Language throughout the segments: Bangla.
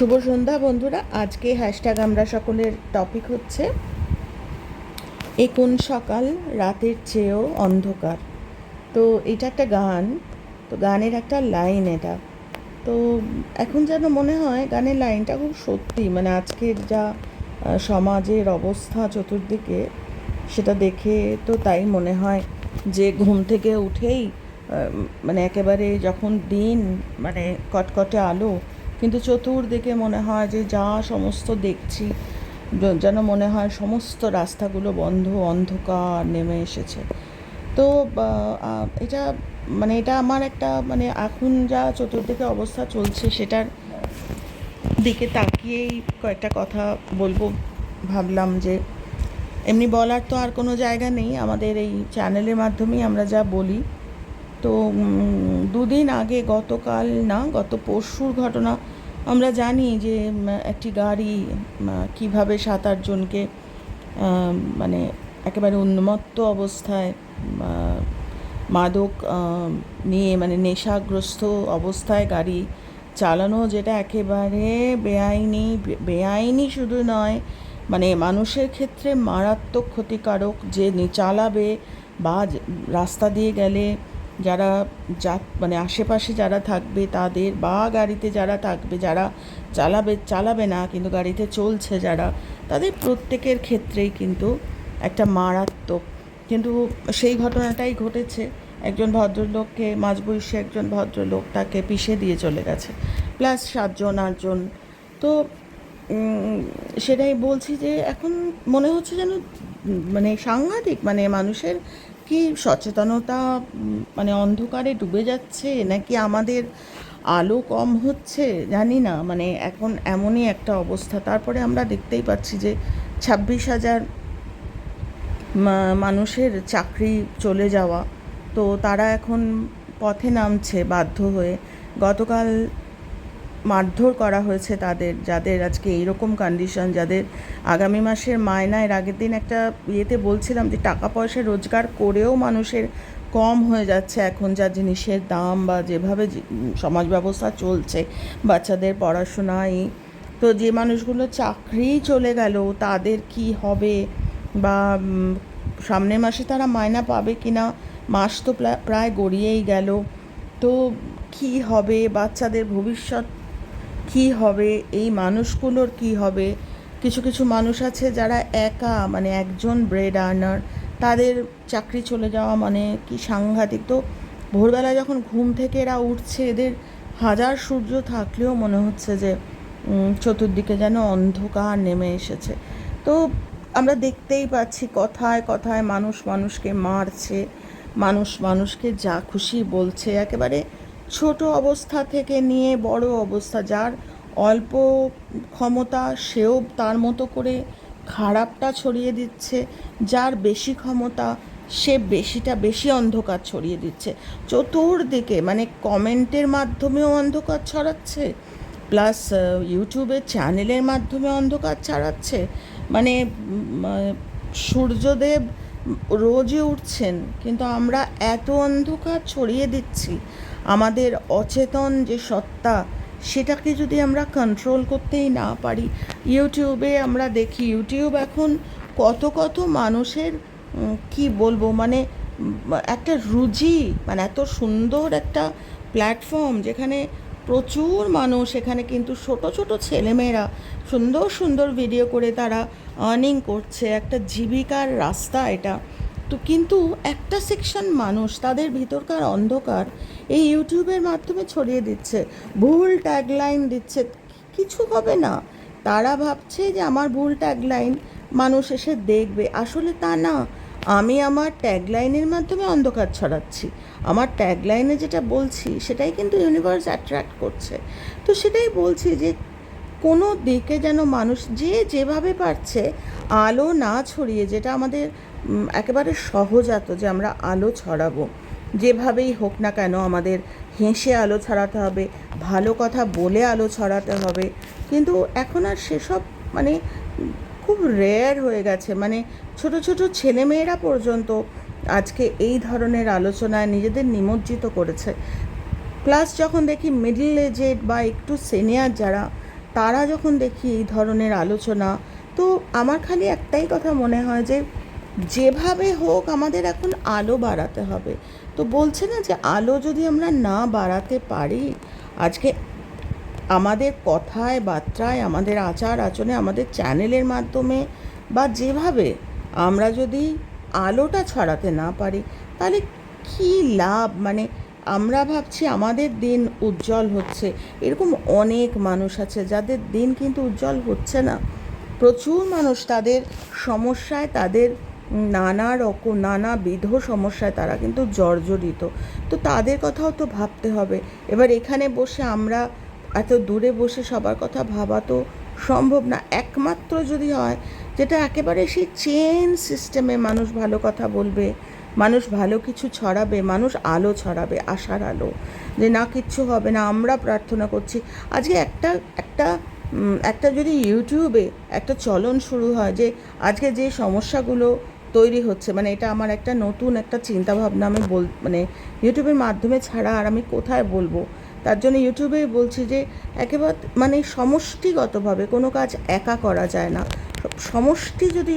শুভ সন্ধ্যা, বন্ধুরা। আজকে হ্যাশট্যাগ আমরা সকলের টপিক হচ্ছে, এ কোন সকাল রাতের চেয়েও অন্ধকার? তো এটা একটা গান, তো গানের একটা লাইন এটা। তো এখন যেন মনে হয় গানের লাইনটা খুব সত্যি মানে আজকের যা সমাজের অবস্থা চতুর্দিকে, সেটা দেখে তো তাই মনে হয় যে ঘুম থেকে উঠেই মানে একেবারে যখন দিন মানে কটকটে আলো কিন্তু চতুর্দিকে মনে হয় যে যা সমস্ত দেখছি যেন মনে হয় সমস্ত রাস্তাগুলো বন্ধ, অন্ধকার নেমে এসেছে। তো এটা মানে এটা আমার একটা মানে এখন যা চতুর্দিকে অবস্থা চলছে সেটার দিকে তাকিয়েই কয়েকটা কথা বলব। ভাবলাম যে এমনি বলার তো আর কোনো জায়গা নেই। আমাদের এই চ্যানেলের মাধ্যমেই আমরা যা বলি। তো দুদিন আগে গতকাল না, গত পরশুর ঘটনা আমরা জানি যে একটি গাড়ি কীভাবে সাত আটজনকে মানে একেবারে উন্মত্ত অবস্থায় মাদক নিয়ে মানে নেশাগ্রস্ত অবস্থায় গাড়ি চালানো যেটা একেবারে বেআইনি বেআইনি শুধু নয় মানে মানুষের ক্ষেত্রে মারাত্মক ক্ষতিকারক যে চালাবে বা রাস্তা দিয়ে গেলে যারা যা মানে আশেপাশে যারা থাকবে, তাদের বা গাড়িতে যারা থাকবে, যারা চালাবে চালাবে না, কিন্তু গাড়িতে চলছে যারা, তাদের প্রত্যেকের ক্ষেত্রেই কিন্তু একটা মারাত্মক, কিন্তু সেই ঘটনাটাই ঘটেছে। একজন ভদ্রলোককে মাঝবয়সী একজন ভদ্রলোক তাকে পিষে দিয়ে চলে গেছে, প্লাস সাতজন, আটজন। তো সেটাই বলছি যে এখন মনে হচ্ছে যেন মানে সাংঘাতিক মানে মানুষের কি সচেতনতা মানে অন্ধকারে ডুবে যাচ্ছে নাকি আমাদের আলো কম হচ্ছে? জানি না মানে এখন এমনই একটা অবস্থা। তারপরে আমরা দেখতেই পাচ্ছি যে ছাব্বিশ হাজার মানুষের চাকরি চলে যাওয়া। তো তারা এখন পথে নামছে বাধ্য হয়ে। গতকাল মারধর করা হয়েছে তাদের, যাদের আজকে এইরকম কন্ডিশন যাদের আগামী মাসের মায়না এর আগের দিন একটা ইয়েতে বলছিলাম যে টাকা পয়সা রোজগার করেও মানুষের কম হয়ে যাচ্ছে। এখন যা জিনিসের দাম বা যেভাবে সমাজ ব্যবস্থা চলছে, বাচ্চাদের পড়াশোনায় তো যে মানুষগুলো চাকরি চলে গেল, তাদের কি হবে? বা সামনের মাসে তারা মায়না পাবে কি না মাস তো প্রা- প্রায় গড়িয়েই গেল। তো কি হবে? বাচ্চাদের ভবিষ্যৎ কি হবে? এই মানুষগুলোর কি হবে? কিছু কিছু মানুষ আছে যারা একা মানে একজন ব্রেড আর্নার তাদের চাকরি চলে যাওয়া মানে কি সাংঘাতিক? তো ভোরবেলা যখন ঘুম থেকে এরা উঠছে, এদের হাজার সূর্য থাকলেও মনে হচ্ছে যে চতুর্দিকে যেন অন্ধকার নেমে এসেছে। তো আমরা দেখতেই পাচ্ছি কথায় কথায় মানুষ মানুষকে মারছে, মানুষ মানুষকে যা খুশি বলছে, একেবারে ছোট অবস্থা থেকে নিয়ে বড় অবস্থা, যার অল্প ক্ষমতা সেও তার মতো করে খারাপটা ছড়িয়ে দিচ্ছে, যার বেশি ক্ষমতা সে বেশিটা বেশি অন্ধকার ছড়িয়ে দিচ্ছে। চতুর্দিকে মানে কমেন্টের মাধ্যমেও অন্ধকার ছড়াচ্ছে, প্লাস ইউটিউবের চ্যানেলের মাধ্যমে অন্ধকার ছড়াচ্ছে। মানে সূর্যদেব রোজই উঠছেন, কিন্তু আমরা এত অন্ধকার ছড়িয়ে দিচ্ছি, আমাদের অচেতন যে সত্তা, সেটাকে যদি আমরা কন্ট্রোল করতেই না পারি ইউটিউবে আমরা দেখি ইউটিউব এখন কত কত মানুষের কি বলব মানে একটা রুজি মানে এত সুন্দর একটা প্ল্যাটফর্ম যেখানে প্রচুর মানুষ এখানে কিন্তু ছোট ছোট ছেলেমেয়েরা সুন্দর সুন্দর ভিডিও করে তারা আর্নিং করছে। একটা জীবিকার রাস্তা এটা। তো কিন্তু একটা সেকশন মানুষ তাদের ভিতরকার অন্ধকার এই ইউটিউবের মাধ্যমে ছড়িয়ে দিচ্ছে। ভুল ট্যাগলাইন দিচ্ছে। কিছু হবে না। তারা ভাবছে যে আমার ভুল ট্যাগলাইন মানুষ এসে দেখবে। আসলে তা না। আমি আমার ট্যাগলাইনের মাধ্যমে অন্ধকার ছড়াচ্ছি। আমার ট্যাগলাইনে যেটা বলছি, সেটাই কিন্তু ইউনিভার্স অ্যাট্রাক্ট করছে। তো সেটাই বলছি যে, কোনো দিকে যেন মানুষ যে যেভাবে পারছে, আলো না ছড়িয়ে, যেটা আমাদের একেবারে সহজাত যে আমরা আলো ছড়াবো। যেভাবেই হোক না কেন আমাদের হেসে আলো ছড়াতে হবে, ভালো কথা বলে আলো ছড়াতে হবে। কিন্তু এখন আর সেসব মানে খুব রেয়ার হয়ে গেছে। মানে ছোট ছোট ছেলেমেয়েরা পর্যন্ত আজকে এই ধরনের আলোচনায় নিজেদের নিমজ্জিত করেছে। প্লাস যখন দেখি মিডল এজেড বা একটু সিনিয়র যারা, তারা যখন দেখি এই ধরনের আলোচনা, তো আমার খালি একটাই কথা মনে হয় যে, যেভাবে হোক আমাদের এখন আলো বাড়াতে হবে। তো বলছে না যে আলো যদি আমরা না বাড়াতে পারি, আজকে আমাদের কথায়, বার্তায়, আমাদের আচার আচরণে, আমাদের চ্যানেলের মাধ্যমে বা যেভাবে আমরা যদি আলোটা ছড়াতে না পারি, তাহলে কী লাভ? মানে আমরা ভাবছি আমাদের দিন উজ্জ্বল হচ্ছে। এরকম অনেক মানুষ আছে, যাদের দিন কিন্তু উজ্জ্বল হচ্ছে না। প্রচুর মানুষ তাদের সমস্যায়, তাদের নানা রকম, নানাবিধ সমস্যায় তারা কিন্তু জর্জরিত। তো তাদের কথাও তো ভাবতে হবে। এবার এখানে বসে আমরা এত দূরে বসে সবার কথা ভাবা তো সম্ভব না। একমাত্র যদি হয়, যেটা একেবারে সেই চেন সিস্টেমে মানুষ ভালো কথা বলবে, মানুষ ভালো কিছু ছড়াবে, মানুষ আলো ছড়াবে, আশার আলো। যে না, কিচ্ছু হবে না, আমরা প্রার্থনা করছি। আজকে একটা একটা একটা যদি ইউটিউবে একটা চলন শুরু হয় যে আজকে যে সমস্যাগুলো তৈরি হচ্ছে মানে এটা আমার একটা নতুন একটা চিন্তাভাবনা আমি বল মানে ইউটিউবের মাধ্যমে ছাড়া আর আমি কোথায় বলব? তার জন্য ইউটিউবে বলছি যে একেবারে মানে সমষ্টিগতভাবে কোনো কাজ একা করা যায় না। সমষ্টি যদি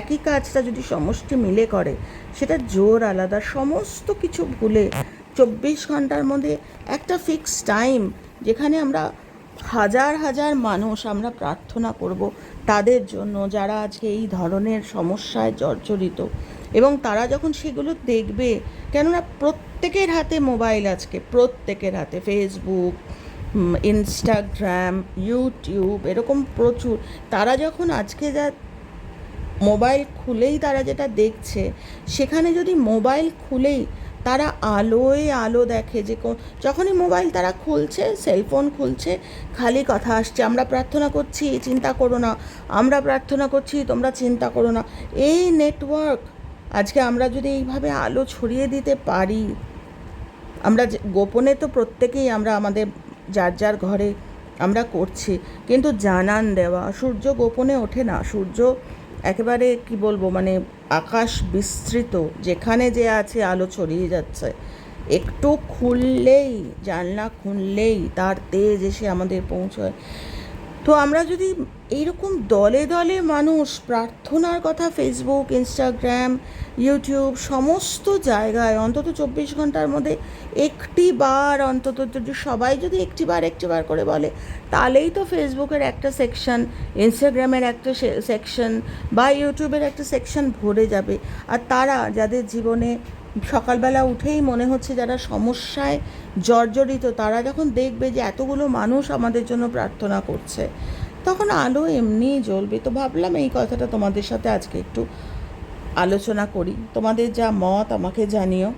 একই কাজটা যদি সমষ্টি মিলে করে, সেটা জোর আলাদা। সমস্ত কিছু ভুলে চব্বিশ ঘণ্টার মধ্যে একটা ফিক্স টাইম যেখানে আমরা হাজার হাজার মানুষ আমরা প্রার্থনা করব তাদের জন্য, যারা আজকে এই ধরনের সমস্যায় জর্জরিত। এবং তারা যখন সেগুলো দেখবে, কেননা প্রত্যেকের হাতে মোবাইল আজকে, প্রত্যেকের হাতে ফেসবুক ইনস্টাগ্রাম ইউটিউব এরকম প্রচুর। তারা যখন আজকে যা মোবাইল খুলেই তারা যেটা দেখছে, সেখানে যদি মোবাইল খুলেই তারা আলোয় আলো দেখে যে কো- যখনই মোবাইল তারা খুলছে, সেলফোন খুলছে, খালি কথা আসছে, আমরা প্রার্থনা করছি, চিন্তা করো না, আমরা প্রার্থনা করছি, তোমরা চিন্তা করো না। এই নেটওয়ার্ক আজকে আমরা যদি এইভাবে আলো ছড়িয়ে দিতে পারি, আমরা গোপনে তো প্রত্যেকেই আমরা আমাদের যার যার ঘরে আমরা করছি, কিন্তু জানান দেওয়া, সূর্য গোপনে ওঠে না, সূর্য একেবারে কি বলব মানে আকাশ বিস্তৃত, যেখানে যে আছে আলো ছড়িয়ে যাচ্ছে। একটু খুললেই, জানলা খুললেই তার তেজ এসে আমাদের পৌঁছয়। তো আমরা যদি এইরকম দলে দলে মানুষ, প্রার্থনার কথা ফেসবুক ইনস্টাগ্রাম ইউটিউব সমস্ত জায়গায়, অন্তত চব্বিশ ঘণ্টার মধ্যে একটি বার, অন্তত যদি সবাই যদি একটি বার একটি বার করে বলে, তাহলেই তো ফেসবুকের একটা সেকশন ইনস্টাগ্রামের একটা সেকশন বা ইউটিউবের একটা সেকশন ভরে যাবে। আর তারা যাদের জীবনে সকালবেলা উঠেই মনে হচ্ছে যারা সমস্যায় জর্জরিত, তারা যখন দেখবে যে এতগুলো মানুষ আমাদের জন্য প্রার্থনা করছে, তখন আলো এমনিই জ্বলবে। তো ভাবলাম এই কথাটা তোমাদের সাথে আজকে একটু আলোচনা করি। তোমাদের যা মত আমাকে জানিও।